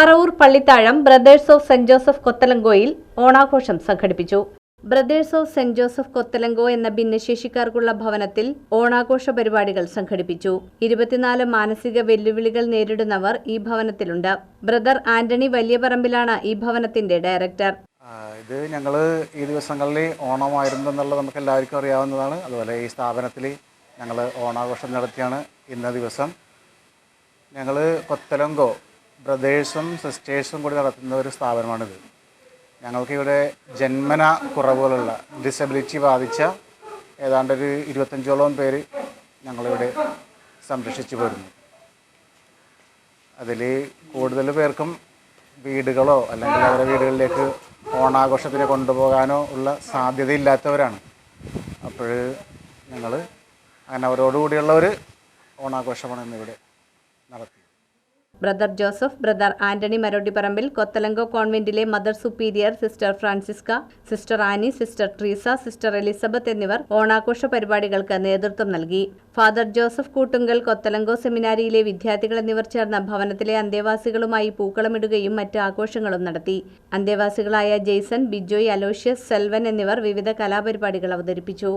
Paravur Pallithazham Brothers of Saint Joseph കൊത്തലങ്കോയിൽ ഓണാഘോഷം സംഘടിപ്പിച്ചു. Brothers of Saint Joseph Cottolengo എന്ന ഭിന്നശേഷിക്കാർക്കുള്ള ഭവനത്തിൽ ഓണാഘോഷ പരിപാടികൾ സംഘടിപ്പിച്ചു. ഇരുപത്തിനാല് മാനസിക വെല്ലുവിളികൾ നേരിടുന്നവർ ഈ ഭവനത്തിലുണ്ട്. ബ്രദർ ആന്റണി വലിയപറമ്പിലാണ് ഈ ഭവനത്തിന്റെ ഡയറക്ടർ. ഇത് ഞങ്ങൾ ഈ ദിവസങ്ങളിൽ ഓണമായിരുന്നു എന്നുള്ളത് നമുക്ക് എല്ലാവർക്കും അറിയാവുന്നതാണ്. അതുപോലെ ഈ സ്ഥാപനത്തിൽ ഞങ്ങൾ ഓണാഘോഷം നടത്തിയാണ് ഇന്ന ദിവസം. ഞങ്ങൾ കൊത്തലങ്കോ ബ്രദേഴ്സും സിസ്റ്റേഴ്സും കൂടി നടത്തുന്ന ഒരു സ്ഥാപനമാണിത്. ഞങ്ങൾക്കിവിടെ ജന്മന കുറവുകളുള്ള ഡിസബിലിറ്റി ബാധിച്ച ഏതാണ്ട് ഒരു ഇരുപത്തഞ്ചോളം പേര് ഞങ്ങളിവിടെ സംരക്ഷിച്ചു പോരുന്നു. അതിൽ കൂടുതൽ പേർക്കും വീടുകളോ അല്ലെങ്കിൽ അവരുടെ വീടുകളിലേക്ക് ഓണാഘോഷത്തിന് കൊണ്ടുപോകാനോ ഉള്ള സാധ്യതയില്ലാത്തവരാണ്. അപ്പോൾ ഞങ്ങൾ അങ്ങനെ അവരോടുകൂടിയുള്ള ഒരു ഓണാഘോഷമാണ് ഇന്നിവിടെ നടത്തിയത്. Brother Joseph brother Antony Marottipparambil Cottolengo കോൺവെന്റിലെ mother superior sister Francisca sister Annie sister Treesa sister Elizabeth എന്നിവർ ഓണാഘോഷ പരിപാടികൾക്ക് നേതൃത്വം നൽകി. ഫാദർ ജോസഫ് കൂട്ടുങ്കൽ കൊത്തലങ്കോ സെമിനാരിയിലെ വിദ്യാർത്ഥികൾ എന്നിവർ ചേർന്ന ഭവനത്തിലെ അന്തേവാസികളുമായി പൂക്കളമിടുകയും മറ്റ് ആഘോഷങ്ങളും നടത്തി. അന്തേവാസികളായ ജെയ്സൺ ബിജോയ് അലോഷ്യസ് സെൽവൻ എന്നിവർ വിവിധ കലാപരിപാടികൾ അവതരിപ്പിച്ചു.